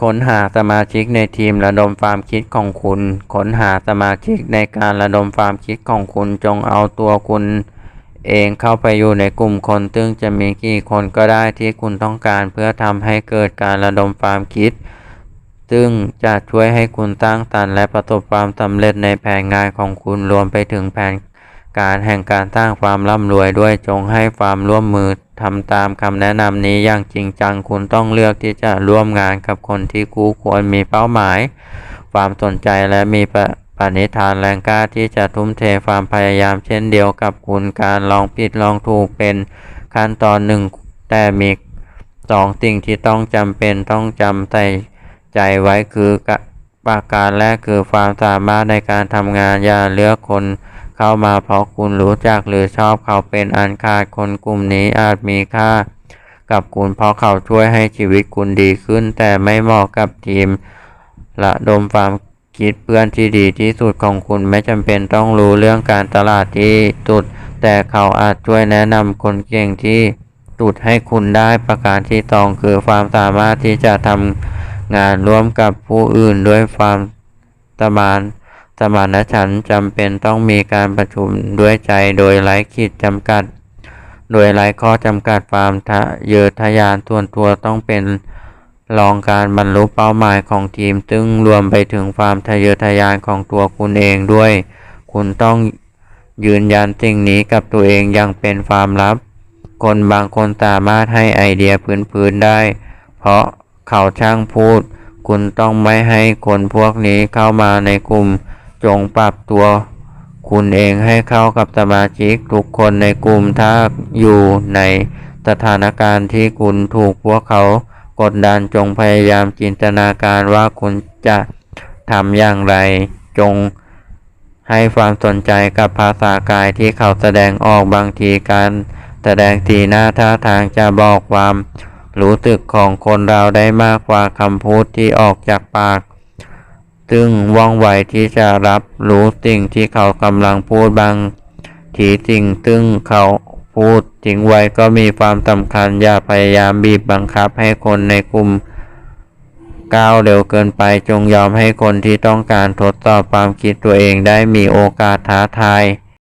ค้นหาสมาชิกในทีมระดมความคิดของคุณ ค้นหาสมาชิกในการระดมความคิดของคุณจงเอาตัวคุณเองเข้าไปอยู่ในกลุ่มคน ซึ่งจะมีกี่คนก็ได้ที่คุณต้องการเพื่อทำให้เกิดการระดมความคิด ซึ่งจะช่วยให้คุณสร้งสรรค์และประสบความสำเร็จในแผนงานของคุณรวมไปถึงแผน การแห่งการสร้างความร่ำรวยด้วยจงให้ความร่วมมือทำตามคำแนะนำนี้อย่างจริงจังคุณต้องเลือกที่จะร่วมงานกับคนที่คู่ควรมีเป้าหมาย ความสนใจและมีปปณิธานแรงกล้าที่จะทุ่มเทความพยายามเช่นเดียวกับคุณการลองผิดลองถูกเป็นขั้นตอนหนึ่งแต่มีสองสิ่งที่ต้องจำเป็นต้องจำใส่ใจไว้คือประการแรกคือความสามารถในการทำงานอย่าเลือกคน เข้ามาเพราะคุณรู้จักหรือชอบเขาเป็นอันขาดคนกลุ่มนี้อาจมีค่า กับคุณเพราะเขาช่วยให้ชีวิตคุณดีขึ้น แต่ไม่เหมาะกับทีมระดมความคิดเพื่อนที่ดีที่สุดของคุณไม่จำเป็นต้องรู้เรื่องการตลาดที่สุด แต่เขาอาจช่วยแนะนำคนเก่งที่สุดให้คุณได้ประการที่สองคือความสามารถที่จะทำงานร่วมกับผู้อื่นด้วยความสมาน สมานฉันท์จำเป็นต้องมีการประชุมด้วยใจโดยไร้ขีดจำกัด โดยไร้ข้อจำกัดความทะเยอทะยานส่วนตัวต้องเป็นรองการบรรลุเป้าหมายของทีม ซึ่งรวมไปถึงความทะเยอทะยานของตัวคุณเองด้วย คุณต้องยืนยันสิ่งนี้กับตัวเองอย่างเป็นความลับ คนบางคนสามารถให้ไอเดียพื้นๆได้ เพราะเขาช่างพูด คุณต้องไม่ให้คนพวกนี้เข้ามาในกลุ่ม จงปรับตัวคุณเองให้เข้ากับสมาชิกทุกคนในกลุ่มถ้าอยู่ในสถานการณ์ที่คุณถูกพวกเขากดดันจงพยายามจินตนาการว่าคุณจะทำอย่างไร จงให้ความสนใจกับภาษากายที่เขาแสดงออกบางทีการแสดงสีหน้าท่าทางจะบอกความรู้สึกของคนเราได้มากกว่าคำพูดที่ออกจากปาก ซึ่งว่องไวที่จะรับรู้สิ่งที่เขากำลังพูดบาง ทีสิ่งซึ่งเขาพูดทิ้งไว้ก็มีความสำคัญอย่าพยายามบีบบังคับให้คนในกลุ่มก้าวเร็วเกินไปจงยอมให้คนที่ต้องการทดสอบความคิดตัวเองได้มีโอกาสท้าทาย